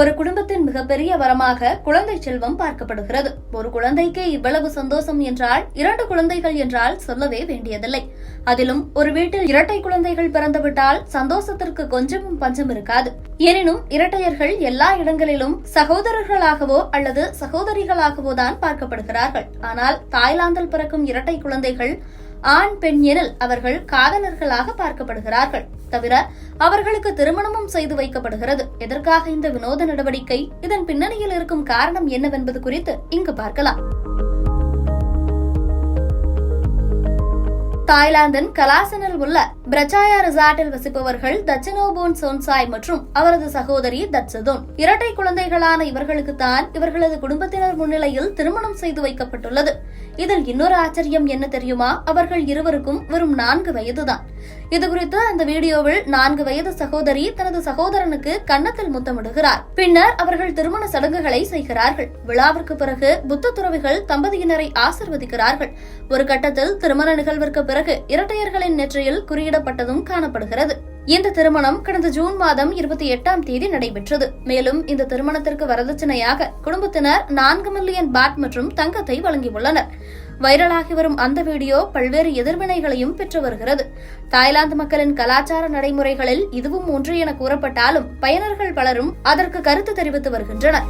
ஒரு குடும்பத்தின் மிகப்பெரிய வரமாக குழந்தை செல்வம் பார்க்கப்படுகிறது. ஒரு குழந்தைக்கு இவ்வளவு சந்தோஷம் என்றால் இரண்டு குழந்தைகள் என்றால் சொல்லவே வேண்டியதில்லை. அதிலும் ஒரு வீட்டில் இரட்டை குழந்தைகள் பிறந்துவிட்டால் சந்தோஷத்திற்கு கொஞ்சமும் பஞ்சம் இருக்காது. எனினும் இரட்டையர்கள் எல்லா இடங்களிலும் சகோதரர்களாகவோ அல்லது சகோதரிகளாகவோ தான் பார்க்கப்படுகிறார்கள். ஆனால் தாய்லாந்தில் பிறக்கும் இரட்டை குழந்தைகள் ஆண் பெண் எனில் அவர்கள் காதலர்களாக பார்க்கப்படுகிறார்கள். தவிர அவர்களுக்கு திருமணமும் செய்து வைக்கப்படுகிறது. எதற்காக இந்த வினோத நடவடிக்கை இதன் பின்னணியில் இருக்கும் காரணம் என்னவென்பது குறித்து இங்கு பார்க்கலாம். தாய்லாந்தின் கலாசனில் உள்ள பிரச்சாயா ரிசார்ட்டில் வசிப்பவர்கள் தச்சனோபோன் சோன்சாய் மற்றும் அவரது சகோதரி தச்சதோன் இரட்டை குழந்தைகளான இவர்களுக்கு தான் இவர்களது குடும்பத்தினர் முன்னிலையில் திருமணம் செய்து வைக்கப்பட்டுள்ளது. இதில் இன்னொரு ஆச்சரியம் என்ன தெரியுமா? அவர்கள் இருவருக்கும் வெறும் நான்கு வயதுதான். இதுகுறித்து அந்த வீடியோவில் நான்கு வயது சகோதரி தனது சகோதரனுக்கு கன்னத்தில் முத்தமிடுகிறார். பின்னர் அவர்கள் திருமண சடங்குகளை செய்கிறார்கள். விழாவிற்கு பிறகு புத்த துறவிகள் தம்பதியினரை ஆசிர்வதிக்கிறார்கள். ஒரு கட்டத்தில் திருமண நிகழ்விற்கு பிறகு இரட்டையர்களின் நெற்றியில் குறியிடப்பட்டதும் காணப்படுகிறது. இந்த திருமணம் கடந்த ஜூன் மாதம் இருபத்தி எட்டாம் தேதி நடைபெற்றது. மேலும் இந்த திருமணத்திற்கு வரதட்சணையாக குடும்பத்தினர் நான்கு மில்லியன் பாட் மற்றும் தங்கத்தை வழங்கியுள்ளனர். வைரலாகி வரும் அந்த வீடியோ பல்வேறு எதிர்வினைகளையும் பெற்று வருகிறது. தாய்லாந்து மக்களின் கலாச்சார நடைமுறைகளில் இதுவும் ஒன்று என கூறப்பட்டாலும் பயனர்கள் பலரும் அதற்கு கருத்து தெரிவித்து வருகின்றனர்.